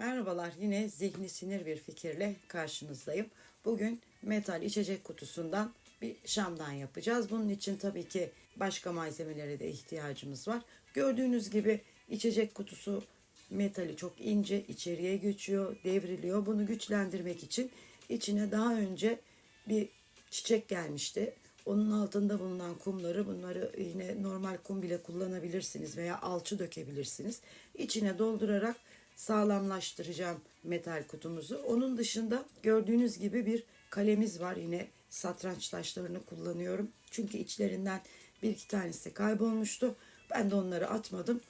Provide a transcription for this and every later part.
Merhabalar yine zihni sinir bir fikirle karşınızdayım. Bugün metal içecek kutusundan bir şamdan yapacağız. Bunun için tabii ki başka malzemelere de ihtiyacımız var. Gördüğünüz gibi içecek kutusu metali çok ince içeriye geçiyor, devriliyor. Bunu güçlendirmek için içine daha önce bir çiçek gelmişti. Onun altında bulunan kumları bunları yine normal kum bile kullanabilirsiniz veya alçı dökebilirsiniz. İçine doldurarak sağlamlaştıracağım metal kutumuzu. Onun dışında gördüğünüz gibi bir kalemiz var. Yine satranç taşlarını kullanıyorum. Çünkü içlerinden bir iki tanesi kaybolmuştu. Ben de onları atmadım.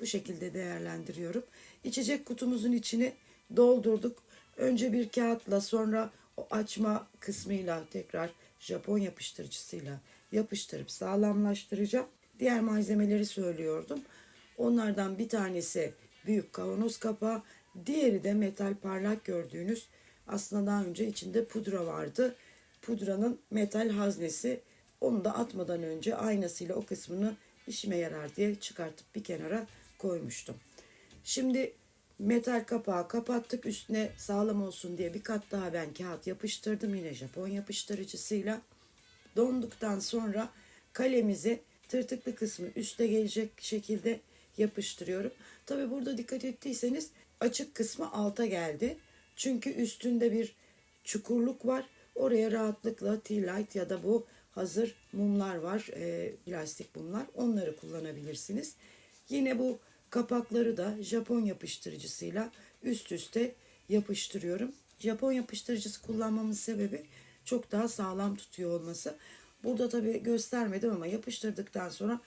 Bu şekilde değerlendiriyorum. İçecek kutumuzun içini doldurduk. Önce bir kağıtla sonra o açma kısmıyla tekrar Japon yapıştırıcısıyla yapıştırıp sağlamlaştıracağım. Diğer malzemeleri söylüyordum. Onlardan bir tanesi büyük kavanoz kapağı, diğeri de metal parlak gördüğünüz aslında daha önce içinde pudra vardı. Pudranın metal haznesi. Onu da atmadan önce aynasıyla o kısmını işime yarar diye çıkartıp bir kenara koymuştum. Şimdi metal kapağı kapattık. Üstüne sağlam olsun diye bir kat daha ben kağıt yapıştırdım yine Japon yapıştırıcısıyla. Donduktan sonra kalemizi tırtıklı kısmı üste gelecek şekilde yapıştırıyorum. Tabi burada dikkat ettiyseniz açık kısmı alta geldi. Çünkü üstünde bir çukurluk var. Oraya rahatlıkla tea light ya da bu hazır mumlar var. E, plastik mumlar. Onları kullanabilirsiniz. Yine bu kapakları da Japon yapıştırıcısıyla üst üste yapıştırıyorum. Japon yapıştırıcısı kullanmamın sebebi çok daha sağlam tutuyor olması. Burada tabi göstermedim ama yapıştırdıktan sonra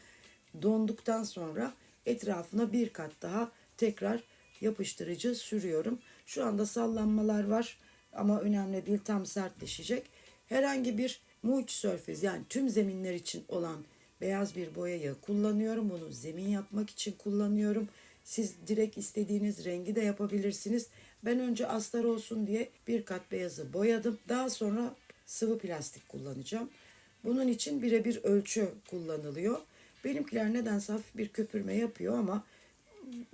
donduktan sonra etrafına bir kat daha tekrar yapıştırıcı sürüyorum. Şu anda sallanmalar var ama önemli değil tam sertleşecek. Herhangi bir mulch surface yani tüm zeminler için olan beyaz bir boyayı kullanıyorum. Bunu zemin yapmak için kullanıyorum. Siz direkt istediğiniz rengi de yapabilirsiniz. Ben önce astar olsun diye bir kat beyazı boyadım. Daha sonra sıvı plastik kullanacağım. Bunun için birebir ölçü kullanılıyor. Benimkiler nedense hafif bir köpürme yapıyor ama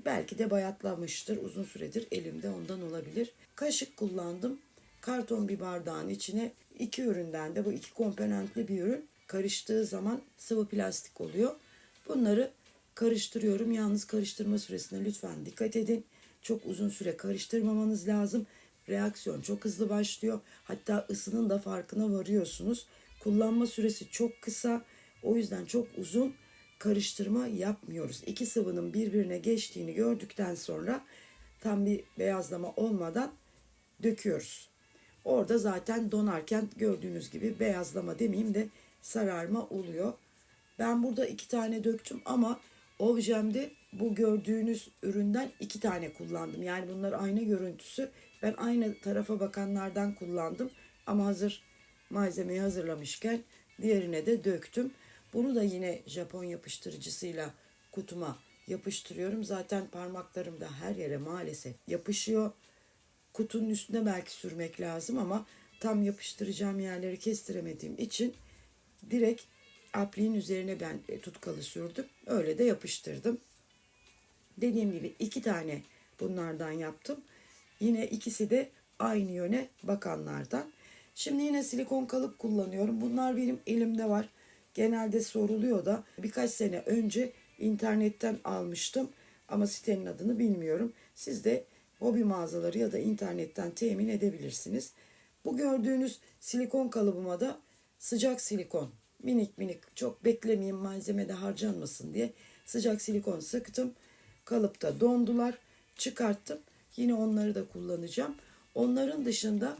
belki de bayatlamıştır. Uzun süredir elimde ondan olabilir. Kaşık kullandım. Karton bir bardağın içine iki üründen de bu iki komponentli bir ürün karıştığı zaman sıvı plastik oluyor. Bunları karıştırıyorum. Yalnız karıştırma süresine lütfen dikkat edin. Çok uzun süre karıştırmamanız lazım. Reaksiyon çok hızlı başlıyor. Hatta ısının da farkına varıyorsunuz. Kullanma süresi çok kısa. O yüzden çok uzun karıştırma yapmıyoruz. İki sıvının birbirine geçtiğini gördükten sonra tam bir beyazlama olmadan döküyoruz. Orada zaten donarken gördüğünüz gibi beyazlama demeyeyim de sararma oluyor. Ben burada iki tane döktüm ama objemde bu gördüğünüz üründen iki tane kullandım. Yani bunlar aynı görüntüsü. Ben aynı tarafa bakanlardan kullandım. Ama hazır malzemeyi hazırlamışken diğerine de döktüm. Bunu da yine Japon yapıştırıcısıyla kutuma yapıştırıyorum. Zaten parmaklarım da her yere maalesef yapışıyor. Kutunun üstüne belki sürmek lazım ama tam yapıştıracağım yerleri kestiremediğim için direkt apliğin üzerine ben e, tutkalı sürdüm. Öyle de yapıştırdım. Dediğim gibi iki tane bunlardan yaptım. Yine ikisi de aynı yöne bakanlardan. Şimdi yine silikon kalıp kullanıyorum. Bunlar benim elimde var. Genelde soruluyor da birkaç sene önce internetten almıştım ama sitenin adını bilmiyorum. Siz de hobi mağazaları ya da internetten temin edebilirsiniz. Bu gördüğünüz silikon kalıbıma da sıcak silikon minik minik çok beklemeyeyim malzemede harcanmasın diye sıcak silikon sıktım. Kalıpta dondular. Çıkarttım. Yine onları da kullanacağım. Onların dışında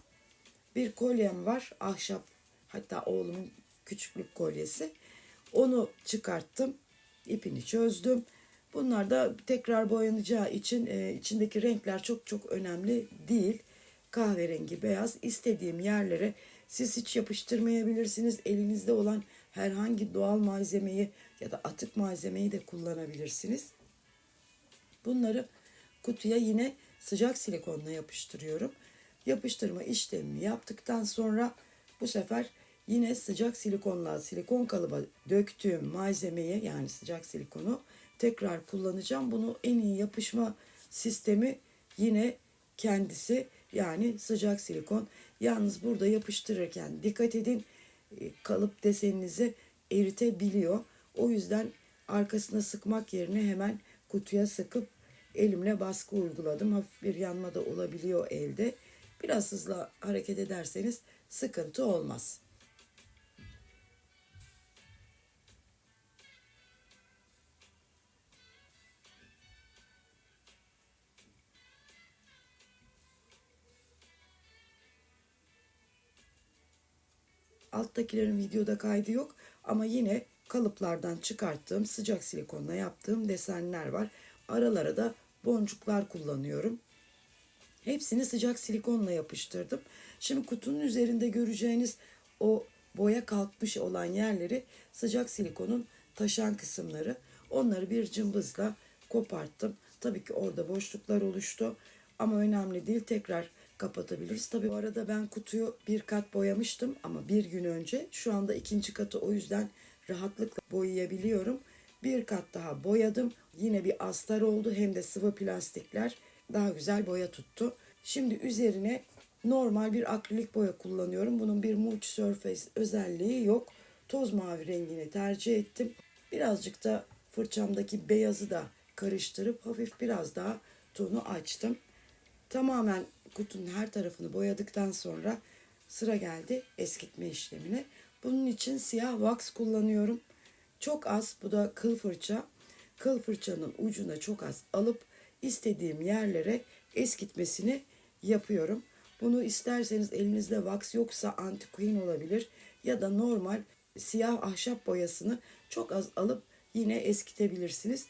bir kolyem var. Ahşap hatta oğlumun küçüklük kolyesi. Onu çıkarttım. ipini çözdüm. Bunlar da tekrar boyanacağı için e, içindeki renkler çok çok önemli değil. Kahverengi, beyaz istediğim yerlere siz hiç yapıştırmayabilirsiniz. Elinizde olan herhangi doğal malzemeyi ya da atık malzemeyi de kullanabilirsiniz. Bunları kutuya yine sıcak silikonla yapıştırıyorum. Yapıştırma işlemimi yaptıktan sonra bu sefer yine sıcak silikonla silikon kalıba döktüğüm malzemeyi yani sıcak silikonu tekrar kullanacağım. Bunu en iyi yapışma sistemi yine kendisi yani sıcak silikon. Yalnız burada yapıştırırken dikkat edin e, kalıp deseninizi eritebiliyor. O yüzden arkasına sıkmak yerine hemen kutuya sıkıp elimle baskı uyguladım. Hafif bir yanma da olabiliyor elde. Biraz hızlı hareket ederseniz sıkıntı olmaz. Alttakilerin videoda kaydı yok ama yine kalıplardan çıkarttığım sıcak silikonla yaptığım desenler var. Aralara da boncuklar kullanıyorum. Hepsini sıcak silikonla yapıştırdım. Şimdi kutunun üzerinde göreceğiniz o boya kalkmış olan yerleri sıcak silikonun taşan kısımları. Onları bir cımbızla koparttım. Tabii ki orada boşluklar oluştu. Ama önemli değil tekrar kapatabiliriz. Tabii bu arada ben kutuyu bir kat boyamıştım ama bir gün önce. Şu anda ikinci katı o yüzden rahatlıkla boyayabiliyorum. Bir kat daha boyadım. Yine bir astar oldu hem de sıvı plastikler daha güzel boya tuttu. Şimdi üzerine normal bir akrilik boya kullanıyorum. Bunun bir multi surface özelliği yok. Toz mavi rengini tercih ettim. Birazcık da fırçamdaki beyazı da karıştırıp hafif biraz daha tonu açtım. Tamamen kutunun her tarafını boyadıktan sonra sıra geldi eskitme işlemine. Bunun için siyah wax kullanıyorum. Çok az bu da kıl fırça. Kıl fırçanın ucuna çok az alıp istediğim yerlere eskitmesini yapıyorum. Bunu isterseniz elinizde wax yoksa anti olabilir ya da normal siyah ahşap boyasını çok az alıp yine eskitebilirsiniz.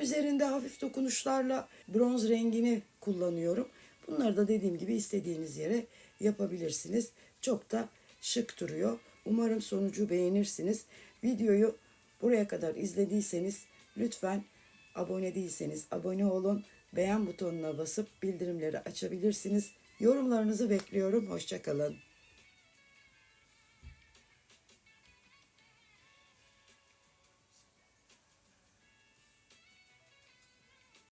Üzerinde hafif dokunuşlarla bronz rengini kullanıyorum. Bunları da dediğim gibi istediğiniz yere yapabilirsiniz. Çok da şık duruyor. Umarım sonucu beğenirsiniz. Videoyu buraya kadar izlediyseniz lütfen abone değilseniz abone olun. Beğen butonuna basıp bildirimleri açabilirsiniz. Yorumlarınızı bekliyorum. Hoşçakalın.